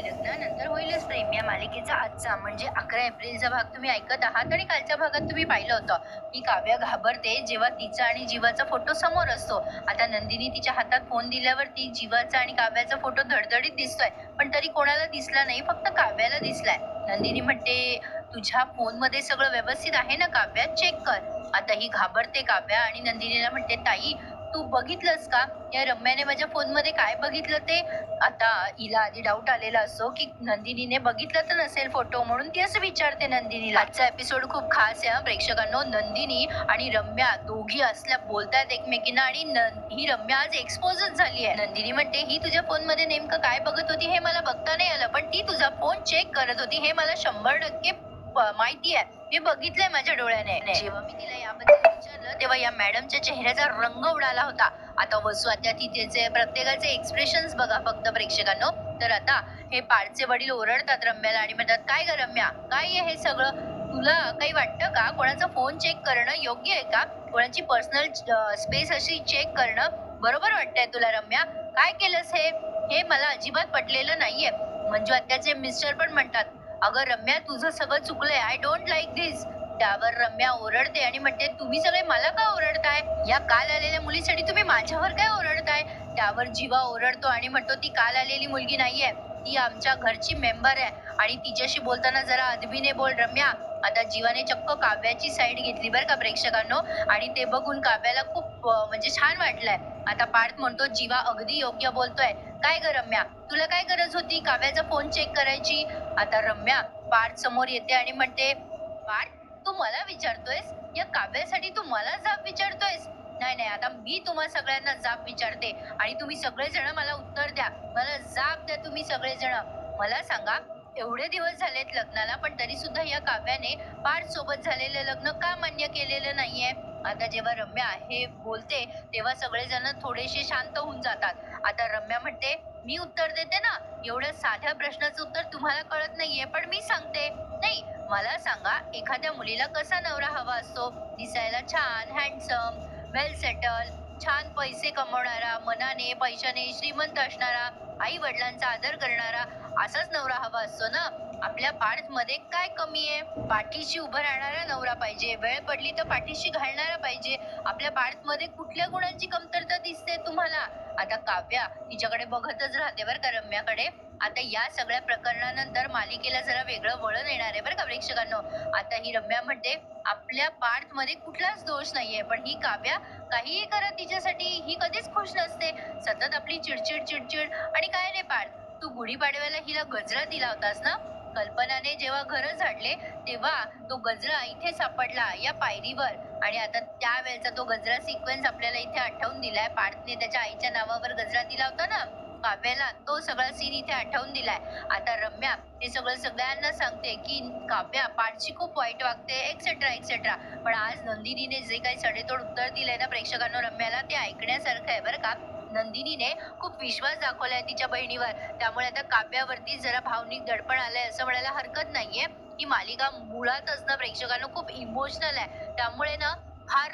लग्नानंतर होईलच प्रेम. या मालिकेचा आजचा म्हणजे अकरा एप्रिलचा भाग तुम्ही ऐकत आहात आणि कालच्या भागात तुम्ही पाहिलं होतं. मी काव्य घाबरते जेव्हा तिचा आणि जीवाचा फोटो समोर असतो. आता नंदिनी तिच्या हातात फोन दिल्यावरती जीवाचा आणि काव्याचा फोटो धडधडीत दिसतोय. पण तरी कोणाला दिसला नाही फक्त काव्याला दिसलाय. नंदिनी म्हणते तुझ्या फोनमध्ये सगळं व्यवस्थित आहे ना काव्या? चेक कर. आता ही घाबरते काव्या आणि नंदिनीला म्हणते ताई तू बघितलंस का? या रम्याने माझ्या फोनमध्ये काय बघितलं ते? आता हिला आधी डाऊट आलेला असो की नंदिनीने बघितलं तर नसेल फोटो म्हणून ती असं विचारते नंदिनीला. आजचा एपिसोड खूप खास आहे प्रेक्षकांनो नंदिनी आणि रम्या दोघी असल्या बोलतायत एकमेकींना आणि न- ही रम्या आज एक्सपोजच झाली आहे. नंदिनी म्हणते ही तुझ्या फोनमध्ये नेमकं काय बघत होती हे मला बघता नाही आलं पण ती तुझा फोन चेक करत होती हे मला शंभर टक्के माहिती आहे मी बघितलंय माझ्या डोळ्याने. जेव्हा मी तिला याबद्दल विचारलं तेव्हा या मॅडमच्या चेहऱ्याचा रंग उडाला होता. आता वसू आता तिथेचे प्रत्येकाचे एक्सप्रेशन्स बघा फक्त प्रेक्षकांनो. तर आता हे पाडचे वडील ओरडतात रम्याला आणि म्हणतात काय ग रम्या? काय आहे हे सगळं? तुला काही वाटतं का? कोणाचा फोन चेक करणं योग्य आहे का? कोणाची पर्सनल स्पेस अशी चेक करणं बरोबर वाटतंय तुला रम्या? काय केलंस हे? हे मला अजिबात पटलेलं नाहीये. म्हणजे आत्याचे मिस्टर पण म्हणतात अगं रम्या तुझं सगळं चुकलंय. आय डोंट लाईक दिस त्यावर रम्या ओरडते आणि म्हणते तुम्ही सगळे मला का ओरडताय? या काल आलेल्या मुलीसाठी तुम्ही माझ्यावर काय ओरडताय? त्यावर जीवा ओरडतो आणि म्हणतो ती काल आलेली मुलगी नाहीये. ती आमच्या घरची मेंबर आहे. आणि तिच्याशी बोलताना जरा अदबीने बोल रम्या. आता जीवाने चक्क काव्याची साईड घेतली बरं का प्रेक्षकांनो. आणि ते बघून काव्याला खूप म्हणजे छान वाटलंय. आता पार्थ म्हणतो जीवा अगदी योग्य बोलतोय. काय ग रम्या? तुला काय गरज होती काव्याचा फोन चेक करायची? आता रम्या पार्थ समोर येते आणि म्हणते पार्थ तू मला विचारतोयस? या काव्यासाठी तू मला जाब विचारतोयस? नाही नाही आता मी तुम्हा सगळ्यांना जाब विचारते आणि तुम्ही सगळेजण मला उत्तर द्या. मला जाब द्या तुम्ही सगळेजण. मला सांगा एवढे दिवस झालेत लग्नाला पण तरी सुद्धा या काव्याने पार्थ सोबत झालेलं लग्न का मान्य केलेलं नाहीये? आता जेव्हा रम्या हे बोलते तेव्हा सगळेजण थोडेसे शांत होऊन जातात. आता रम्या म्हणते मी उत्तर देते ना एवढ्या साध्या प्रश्नाचं उत्तर तुम्हाला कळत नाहीये पण मी सांगते. नाही मला सांगा एखाद्या मुलीला कसा नवरा हवा असतो? दिसायला छान हँडसम वेल सेटल छान पैसे कमवणारा मनाने पैशाने श्रीमंत असणारा आई वडिलांचा आदर करणारा असाच नवरा हवा असतो ना? आपल्या पार्थमध्ये काय कमी आहे? पाठीशी उभं राहणारा नवरा पाहिजे. वेळ पडली तर पाठीशी घालणारा पाहिजे. आपल्या पार्थमध्ये कुठल्या गुणांची कमतरता दिसते तुम्हाला? आता काव्या तिच्याकडे बघतच राहते बरं का रम्याकडे. आता या सगळ्या प्रकरणानंतर मालिकेला जरा वेगळं वळण येणार आहे बरं का प्रेक्षकांनो. आता ही रम्या म्हणते आपल्या पार्थमध्ये कुठलाच दोष नाहीये पण ही काव्या काहीही करा तिच्यासाठी. ही कधीच खुश नसते. सतत आपली चिडचिड चिडचिड आणि काय नाही पार्थ तू गुढीपाडव्याला हिला गजरा दिला होतास ना? कल्पनाने जेव्हा घर झाडले तेव्हा तो गजरा इथे सापडला या पायरीवर. आणि आता त्यावेळेचा तो गजरा सिक्वेन्स आपल्याला इथे आठवून दिलाय. पार्थने त्याच्या आईच्या नावावर गजरा दिला होता ना? काव्याला तो सगळा सीन इथे आठवून दिलाय. आता रम्या हे सगळं सगळ्यांना सांगते की काव्या पाठची खूप वाईट वागते एक्सेट्रा एक्सेट्रा पण आज नंदिनीने जे काही सडेतोड उत्तर दिलंय ना प्रेक्षकांना रम्याला ते ऐकण्यासारखं आहे बरं का? नंदिनीने खूप विश्वास दाखवलाय तिच्या बहिणीवर. त्यामुळे आता काव्यावरती जरा भावनिक दडपण आलंय असं म्हणायला हरकत नाहीये. ही मालिका मुळातच ना प्रेक्षकांना खूप इमोशनल आहे. त्यामुळे ना फार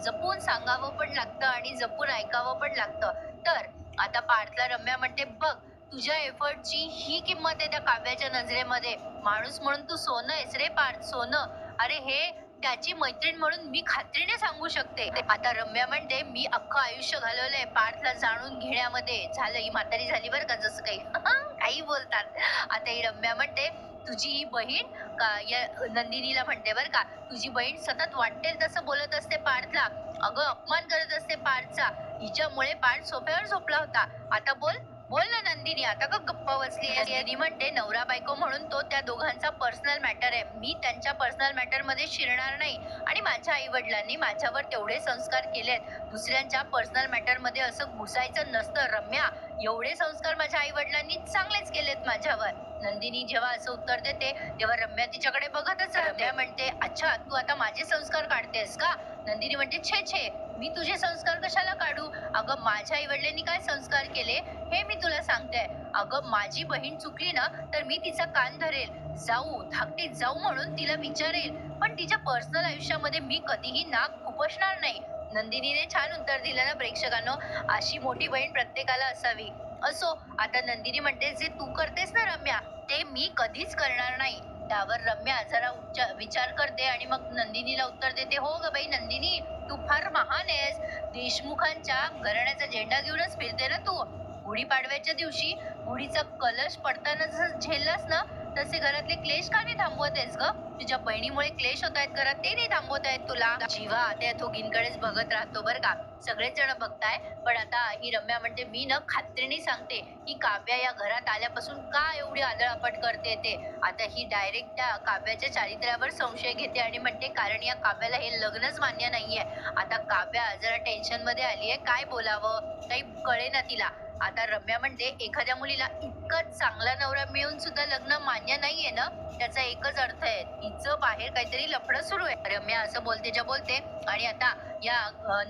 जपून सांगावं पण लागतं आणि जपून ऐकावं पण लागतं. तर आता पार्थला रम्या म्हणते बघ तुझ्या एफर्टची ही किंमत आहे त्या काव्याच्या नजरेमध्ये. माणूस म्हणून तू सोनं आहेस रे पार्थ सोनं. अरे हे त्याची मैत्रीण म्हणून मी खात्रीने सांगू शकते. आता रम्या म्हणते मी अख्खं आयुष्य घालवलंय पार्थला जाणून घेण्यामध्ये. झालं ही म्हातारी झाली बरं का जसं काही. काही बोलतात. आता ही रम्या म्हणते तुझी ही बहीण का या नंदिनीला म्हणते बरं का तुझी बहीण सतत वाटेल तसं बोलत असते पार्थला. अगं अपमान करत असते पार्थचा. हिच्यामुळे पार्थ सोफ्यावर झोपला होता. आता बोल बोल ना नंदिनी आता का गप्पा बसली नंदिनी म्हणते नवरा बायको म्हणून तो त्या दोघांचा पर्सनल मॅटर आहे. मी त्यांच्या पर्सनल मॅटरमध्ये शिरणार नाही. आणि माझ्या आई वडिलांनी माझ्यावर तेवढे संस्कार केलेत. दुसऱ्यांच्या पर्सनल मॅटरमध्ये असं घुसायचं नसतं रम्या. एवढे संस्कार माझ्या आई वडिलांनी चांगलेच केलेत माझ्यावर. नंदिनी जेव्हा असं उत्तर देते तेव्हा रम्या तिच्याकडे बघतच राहते. म्हणते अच्छा तू आता माझे संस्कार काढतेस का? नंदिनी म्हणते छे छे. मी तुझे संस्कार कशाला काढू? अगं माझ्या आई वडिलांनी काय संस्कार केले हे मी तुला सांगते. अगं माझी बहीण चुकली ना तर मी तिचा कान धरेल. जाऊ धाकटीत जाऊ म्हणून तिला विचारेल. पण तिच्या पर्सनल आयुष्यामध्ये मी कधीही नाक खुपसणार नाही. नंदिनीने छान उत्तर दिलं ना प्रेक्षकांनो? अशी मोठी बहीण प्रत्येकाला असावी. असो आता नंदिनी म्हणते जे तू करतेस ना रम्या ते मी कधीच करणार नाही. त्यावर रम्या जरा उच्चार विचार करते आणि मग नंदिनीला उत्तर देते हो ग बाई नंदिनी तू फार महान आहेस. देशमुखांच्या घराण्याचा झेंडा घेऊनच फिरते ना तू. गुढीपाडव्याच्या दिवशी गुढीचा कलश पडताना जसं झेललास ना तसे घरातले क्लेश का नाही थांबवत आहेस ग? तुझ्या बहिणीमुळे क्लेश होत आहेत घरात ते नाही थांबवत आहेत तुला. जीवा त्या दोघींकडेच बघत राहतो बरं का. सगळेच जण बघताय पण आता ही रम्या म्हणते मी न खात्रीने सांगते की काव्या या घरात आल्यापासून का एवढी आदळापट करते ते? आता ही डायरेक्ट त्या काव्याच्या चारित्र्यावर संशय घेते आणि म्हणते कारण या काव्याला हे लग्नच मान्य नाहीये. आता काव्या जरा टेन्शनमध्ये आली आहे काय बोलावं? काही कळे ना तिला. आता रम्या म्हणते एखाद्या मुलीला इतका चांगला नवरा मिळून सुद्धा लग्न मान्य नाहीये ना त्याचा एकच अर्थ आहे. हिचं बाहेर काहीतरी लफडं सुरू आहे. रम्या असं बोलते ज्या बोलते आणि आता या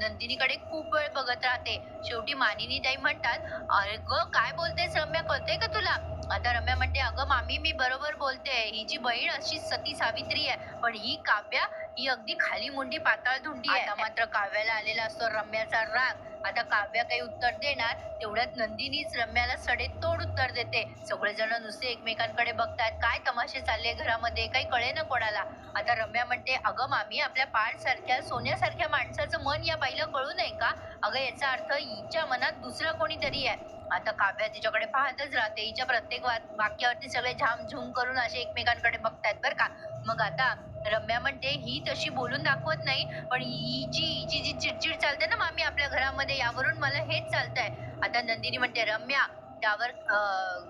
नंदिनीकडे खूप वेळ बघत राहते. शेवटी मानिनी ताई म्हणतात अरे ग काय बोलतेस रम्या? कळते का तुला? आता रम्या म्हणते अगं मामी मी बरोबर बोलते. हिची बहीण अशी सती सावित्री आहे. पण ही काव्या ही अगदी खाली मुंडी पाताळ धुंडी आहे. मात्र काव्याला आलेला असतो रम्याचा राग. आता काव्या काही उत्तर देणार तेवढ्यात नंदिनीच रम्याला सडेतोड उत्तर देते. सगळेजण नुसते एकमेकांकडे बघतात काय तमाशे चालले घरामध्ये? काही कळे ना कोणाला. आता रम्या म्हणते अगं मामी आपल्या पाठसारख्या सोन्यासारख्या माणसाचं मन या बाईला कळू नये का? अगं याचा अर्थ हिच्या मनात दुसरा कोणीतरी आहे. आता काव्या तिच्याकडे पाहतच राहते. हिच्या प्रत्येक वाक्यावरती सगळे झाम झुम करून असे एकमेकांकडे बघतायत बरं का. मग आता रम्या म्हणते ही तशी बोलून दाखवत नाही पण हिची हिची जी चिडचिड चालते ना मामी आपल्या घरामध्ये यावरून मला हेच चालतंय. आता नंदिनी म्हणते रम्या त्यावर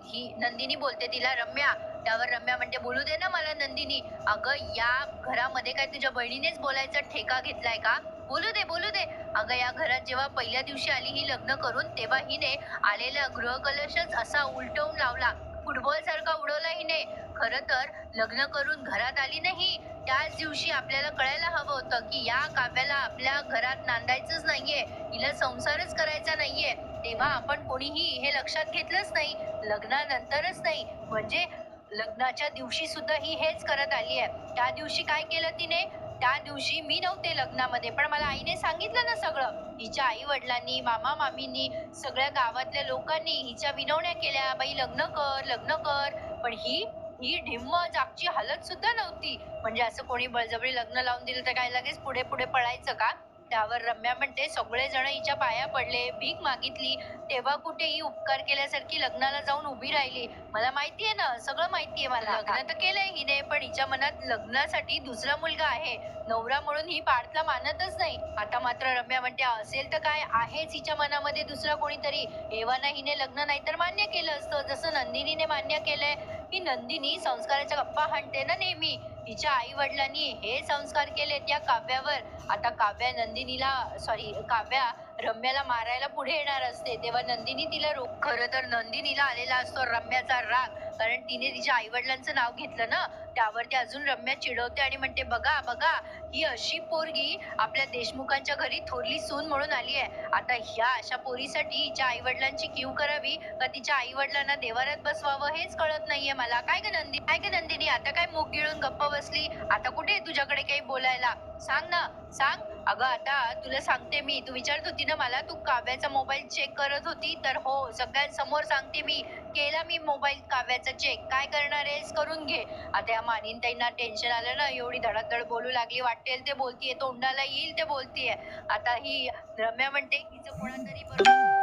ही नंदिनी बोलते तिला रम्या त्यावर रम्या म्हणते बोलू दे ना मला नंदिनी. अगं या घरामध्ये काय तुझ्या बहिणीनेच बोलायचा ठेका घेतलाय का? बोलू दे बोलू दे. अगं या घरात जेव्हा पहिल्या दिवशी आली ही लग्न करून तेव्हा हिने आलेला गृहकलशच असा उलटवून लावला. फुटबॉल सारखा उडवला हिने. खर तर लग्न करून घरात आली नाही. त्याच दिवशी आपल्याला कळायला हवं होतं की या काव्याला आपल्या घरात नांदायचंच नाहीये. हिला संसारच करायचा नाहीये. तेव्हा आपण कोणीही हे लक्षात घेतलंच नाही. लग्नानंतरच नाही. म्हणजे लग्नाच्या दिवशी सुद्धा ही हेच करत आली आहे त्या दिवशी काय केलं तिने? त्या दिवशी मी नव्हते लग्नामध्ये पण मला आईने सांगितलं ना सगळं. हिच्या आई वडिलांनी मामा मामींनी सगळ्या गावातल्या लोकांनी हिच्या विनवण्या केल्या बाई लग्न कर लग्न कर. पण ही ही ढिम्म जागची हालत सुद्धा नव्हती. म्हणजे असं कोणी बळजबरी लग्न लावून दिलं तर काय लगेच पुढे पुढे पळायचं का? त्यावर रम्या म्हणते सगळे जण हिच्या पाया पडले भीक मागितली तेव्हा कुठे ही उपकार केल्यासारखी लग्नाला जाऊन उभी राहिली. मला माहितीये ना सगळं माहितीये मला. लग्न तर केलंय हिने पण हिच्या मनात लग्नासाठी दुसरा मुलगा आहे. नवरा म्हणून ही पार्थला मानतच नाही. आता मात्र रम्या म्हणते असेल तर काय आहेच हिच्या मनामध्ये दुसरा कोणीतरी. एव्हाना हिने लग्न नाही तर मान्य केलं असतं. जसं नंदिनीने मान्य केलंय की नंदिनी संस्काराच्या गप्पा हाणते ना नेहमी. तिच्या आई वडिलांनी हे संस्कार केले त्या काव्यावर. आता काव्या नंदिनीला सॉरी काव्या रम्याला मारायला पुढे येणार असते. तेव्हा नंदिनी तिला रोख खरं तर नंदिनीला आलेला असतो रम्याचा राग. कारण तिने तिच्या आई वडिलांचं नाव घेतलं ना त्यावरती अजून रम्या चिडवते आणि म्हणते बघा बघा ही अशी पोरगी आपल्या देशमुखांच्या घरी थोरली सून म्हणून आली आहे. आता ह्या अशा पोरीसाठी हिच्या आई वडिलांची करावी? का तिच्या आई वडिलांना देवारात बसवावं हेच कळत नाहीये मला. काय ग नंदी काय ग नंदिनी? आता काय मुख गिळून गप्प बसली? आता कुठे आहे तुझ्याकडे काही बोलायला? सांग ना सांग. अगं आता तुला सांगते मी. तू विचारत होती ना मला तू काव्याचा मोबाईल चेक करत होती. तर हो सगळ्यांसमोर सांगते मी. केला मी मोबाईल काव्याचा चेक काय करणार आहेस? करून घे. आता या मानिनताईंना टेन्शन आलं ना एवढी धडाधड बोलू लागली. वाटेल ते बोलतीये तोंडाला येईल ते बोलतीये. आता ही रम्या म्हणते हिचं कोणातरी बरोबर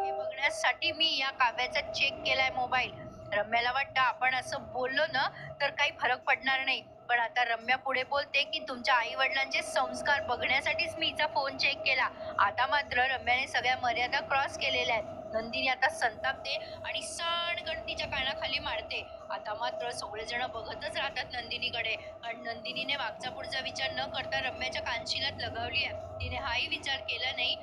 हे बघण्यासाठी मी या काव्याचा चेक केलाय मोबाईल रम्याला वाटतं आपण असं बोललो ना तर काही फरक पडणार नाही. पण आता रम्या पुढे बोलते की तुमच्या आई वडिलांचे संस्कार बघण्यासाठीच मी हिचा फोन चेक केला. आता मात्र रम्याने सगळ्या मर्यादा क्रॉस केलेल्या आहेत. नंदिनी आता संतापते आणि सणकण तिच्या कानाखाली मारते. आता मात्र सगळेजण बघतच राहतात नंदिनीकडे. आणि नंदिनीने मागचा पुढचा विचार न करता रम्याच्या कानशिलात लगावली आहे. तिने हाही विचार केला नाही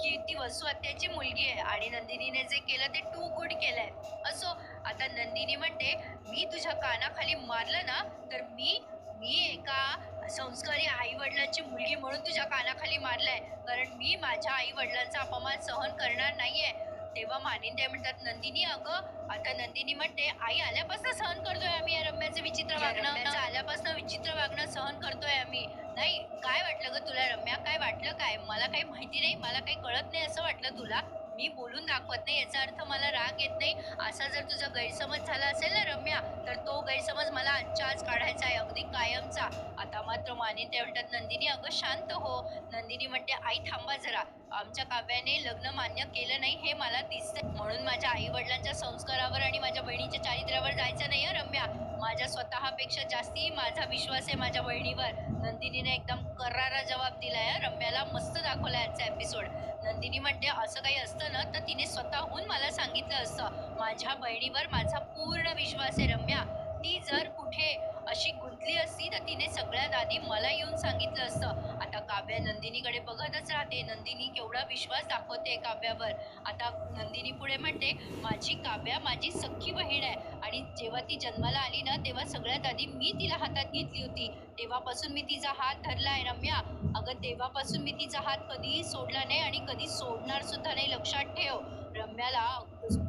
की ती वसू आत्याची मुलगी आहे आणि नंदिनीने जे केलं ते टू गुड केलंय. असो आता नंदिनी म्हणते मी तुझ्या कानाखाली मारलं ना तर मी मी एका संस्कारी आई वडिलांची मुलगी म्हणून तुझ्या कानाखाली मारलाय. कारण मी माझ्या आई वडिलांचा अपमान सहन करणार नाहीये. तेव्हा मानिन ते म्हणतात नंदिनी अगं आता नंदिनी म्हणते आई आल्यापासून सहन करतोय आम्ही या रम्याचं विचित्र वागणं. आल्यापासून विचित्र वागणं सहन करतोय आम्ही. नाही काय वाटलं ग तुला रम्या? काय वाटलं काय? मला काही माहिती नाही मला काही कळत नाही असं वाटलं तुला? मी बोलून दाखवत नाही याचा अर्थ मला राग येत नाही. असा जर तुझा गैरसमज झाला असेल ना रम्या तर तो गैरसमज मला आजच्या आज काढायचा आहे अगदी कायमचा. आता मात्र मानिते म्हणतात नंदिनी अगं शांत हो. नंदिनी म्हणते आई थांबा जरा. आमच्या काव्याने लग्न मान्य केलं नाही हे मला दिसतं म्हणून माझ्या आई वडिलांच्या संस्कारावर आणि माझ्या बहिणीच्या चारित्र्यावर जायचं नाही रम्या. माझ्या स्वतःपेक्षा जास्ती माझा विश्वास आहे माझ्या बहिणीवर. नंदिनीने एकदम करारा जबाब दिलाय रम्याला मस्त दाखवला याचा एपिसोड नंदिनी म्हणते असं काही असतं ना तर तिने स्वतःहून मला सांगितलं असतं. माझ्या बहिणीवर माझा पूर्ण विश्वास आहे रम्या. ती जर कुठे अशी गुंतली असती तर तिने सगळ्यात आधी मला येऊन सांगितलं असतं. आता काव्या नंदिनीकडे बघतच राहते. नंदिनी केवढा विश्वास दाखवते काव्यावर. आता नंदिनी पुढे म्हणते माझी काव्या माझी सख्खी बहीण आहे. आणि जेव्हा ती जन्माला आली ना तेव्हा सगळ्यात आधी मी तिला हातात घेतली होती. तेव्हापासून मी तिचा हात धरला आहे रम्या. अगं तेव्हापासून मी तिचा हात कधीही सोडला नाही आणि कधी सोडणार सुद्धा नाही. लक्षात ठेव. रम्याला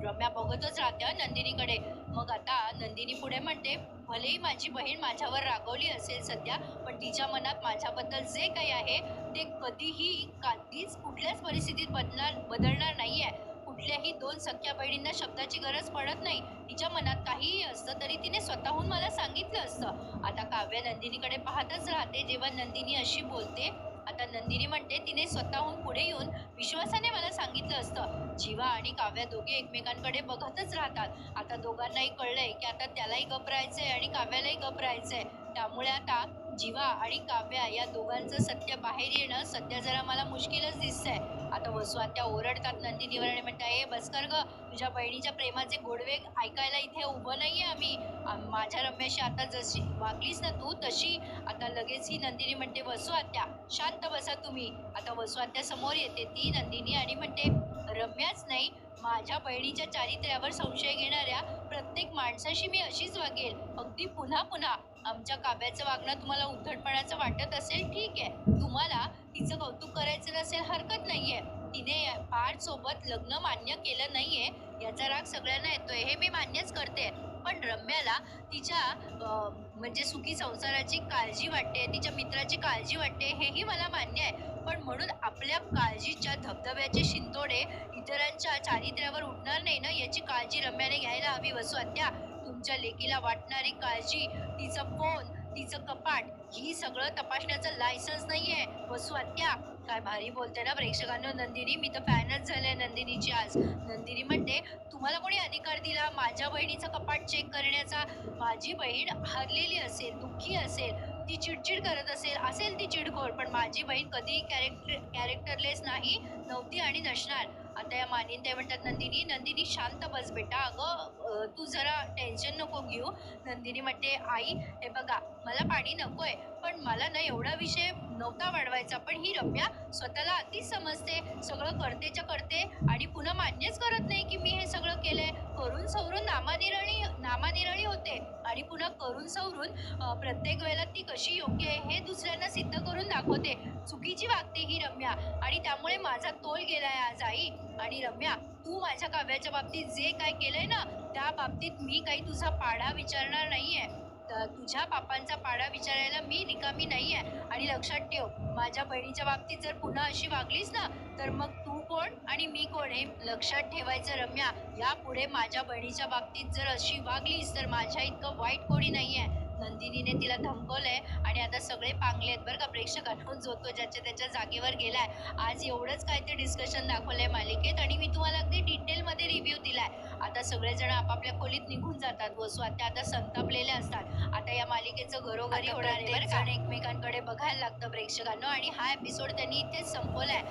रम्या बघतच राहते नंदिनीकडे. मग आता नंदिनी पुढे म्हणते भलेही माझी बहीण माझ्यावर रागवली असेल सध्या पण तिच्या मनात माझ्याबद्दल जे काही आहे ते कधीही कधीच कुठल्याच परिस्थितीत बदलणार बदलणार नाही आहे कुठल्याही दोन सख्या बहिणींना शब्दाची गरज पडत नाही. तिच्या मनात काहीही असतं तरी तिने स्वतःहून मला सांगितलं असतं. आता काव्य नंदिनीकडे पाहतच राहते. जेव्हा नंदिनी अशी बोलते आता नंदिनी म्हणते तिने स्वतःहून पुढे येऊन विश्वासाने मला सांगितलं असतं. जीवा आणि काव्या दोघे एकमेकांकडे बघतच राहतात. आता दोघांनाही कळलंय की आता त्यालाही घबरायचंय आणि काव्यालाही घबरायचंय त्यामुळे आता जीवा आणि काव्या या दोघांचं सत्य बाहेर येणं सध्या जरा मला मुश्किलच दिसतंय. आता वसू आत्या ओरडतात नंदिनीवर आणि म्हणतात ए बसकर ग तुझ्या बहिणीच्या प्रेमाचे गोडवे ऐकायला इथे उभं नाही आहे आम्ही माझ्या रम्याशी आता जशी वागलीस ना तू तशी आता लगेच ही नंदिनी म्हणते वसू आत्या शांत बसा तुम्ही. आता वसू आत्या समोर येते ती नंदिनी आणि म्हणते रम्याच नाही माझ्या बहिणीच्या चारित्र्यावर संशय घेणाऱ्या प्रत्येक माणसाशी मी अशीच वागेल. अगदी पुन्हा पुन्हा. आमच्या काव्याचं वागणं तुम्हाला उद्धटपणाचं वाटत असेल ठीक आहे. तुम्हाला तिचं कौतुक करायचं नसेल हरकत नाही आहे तिने पार्थ सोबत लग्न मान्य केलं नाही आहे याचा राग सगळ्यांना येतोय हे मी मान्यच करते. पण रम्याला तिच्या म्हणजे सुखी संसाराची काळजी वाटते तिच्या मित्राची काळजी वाटते हेही मला मान्य आहे. पण म्हणून आपल्या काळजीच्या धबधब्याचे शिंतोडे इतरांच्या चारित्र्यावर उठणार नाही ना याची काळजी रम्याने घ्यायला हवी. वसू आत्या तुमच्या लेकीला वाटणारी काळजी तिचं फोन तिचं कपाट ही सगळं तपासण्याचं लायसन्स नाहीये. वसू आत्या काय भारी बोलते ना प्रेक्षकांनो. नंदिनी मी तर फॅनच झाले नंदिनीची आज. नंदिनी म्हणते तुम्हाला कोणी अधिकार दिला? माझ्या बहिणीचं कपाट चेक करण्याचा? माझी बहीण हरलेली असेल दुःखी असेल. ती चिडचिड करत असेल असेल ती चिडखोर पण माझी बहीण कधी कॅरेक्टर कॅरेक्टरलेस नाही नव्हती आणि नसणार. आता या मानिन ते म्हणतात नंदिनी नंदिनी शांत बस बेटा. अगं तू जरा टेन्शन नको घेऊ. नंदिनी म्हणते आई हे बघा मला पाणी नको आहे पण मला ना एवढा विषय नव्हता वाढवायचा. पण ही रम्या स्वतःला अतिच समजते सगळं करतेच्या करते आणि पुन्हा मान्यच करत नाही की मी हे सगळं केलंय. करून सवरून नामानिरळी नामानिरळी होते आणि पुन्हा करून सवरून प्रत्येक वेळेला ती कशी योग्य आहे हे दुसऱ्यांना सिद्ध करून दाखवते. चुकीची वागते ही रम्या आणि त्यामुळे माझा तोल गेलाय आज आई. आणि रम्या तू माझ्या काव्याच्या बाबतीत जे काय केलंय ना त्या बाबतीत मी काही तुझा पाढा विचारणार नाहीये. तुझ्या पापांचा पाढा विचारायला मी रिकामी आहे. आणि लक्षात ठेव माझ्या बहिणीच्या बाबतीत जर पुन्हा अशी वागलीस ना तर मग तू कोण आणि मी कोण हे लक्षात ठेवायचं रम्या यापुढे माझ्या बहिणीच्या बाबतीत जर अशी वागलीस तर माझ्या इतकं वाईट कोणी नाही आहे. नंदिनीने तिला धमकवलंय आणि आता सगळे पांगले आहेत बरं का प्रेक्षकांना जो तो ज्याच्या त्याच्या जागेवर गेलाय. आज एवढंच काय ते डिस्कशन दाखवलंय मालिकेत आणि मी तुम्हाला अगदी डिटेलमध्ये रिव्ह्यू दिलाय. आता सगळेजण आपापल्या खोलीत निघून जातात वसू आता आता संतापलेले असतात. आता या मालिकेचं घरोघरी होणार आहे एकमेकांकडे बघायला लागतं प्रेक्षकांना आणि हा एपिसोड त्यांनी इथेच संपवलाय.